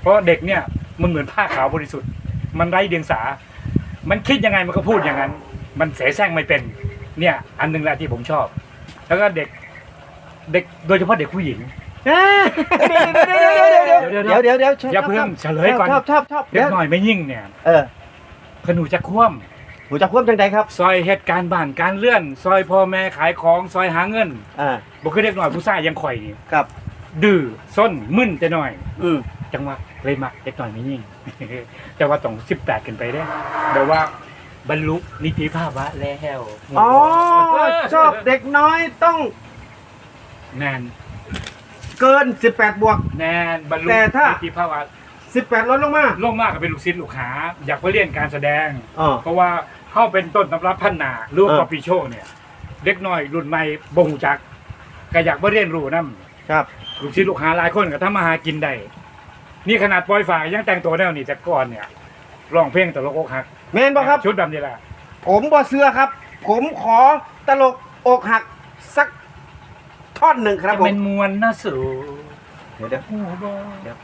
เพราะเด็กเนี่ยมันเหมือนผ้าขาวบริสุทธิ์ มันไร้เดียงสา มันคิดยังไงมันก็พูดอย่างนั้น มันเสแสร้งไม่เป็น เนี่ย อันหนึงแหละที่ผมชอบ แล้วก็เด็กเด็กโดยเฉพาะเด็กผู้หญิง เดี๋ยวเดี๋ยวเดี๋ยวเดี๋ยวเดี๋ยวอย่าเพิ่งเฉลยก่อน ชอบชอบชอบเด็กหน่อยไม่ยิ่งเนี่ยเออขนูจะคว่หนูจะควบจังใดครับำซอยเหตุการณ์บ้านการเลื่อน ซอยพ่อแม่ขายของซอยหาเงินอ่าบอกคือเด็กหน่อยผู้ชายยังข่อยนี่ครับดื้อส้นมึนจะหน่อย อืม จังหวะเลยมักเด็กหน่อยไม่ยิ่งแต่ว่าต้องสิบแปดกันไปได้แบบว่าบรรลุนิติภาวะแล้วอ๋อชอบเด็กน้อยต้องแนนเกิน 18 บวก แนนบรรลุแต่ถ้า นิติภาวะ 18ลดลงมา ลงมากก็เป็นลูกศิษย์ลูกหา อยากไปเรียนการแสดงอ๋อเพราะว่าเข้าเป็นต้นตำรับพันนาหรือว่าเออปอปีโชเนี่ย เด็กน้อยรุ่นใหม่บ่งจักก็อยากไปเรียนรู้นํครับ ลูกศิษย์ลูกหาหลายคนก็ทำมาหากินได้ นี่ขนาดปล่อยฝากยังแต่งตัวแนวนี้แต่ก่อนเนี่ยร้องเพลงตลกอกหักแมนบ่ครับ ชุดดำนี่แหละผมบ่เสื้อครับ ผมขอตลกอกหักสักท่อนหนึ่งครับจะผมเป็นมวลนะสู่เดี๋ยวเดี๋ยวหูบอเดี๋ยว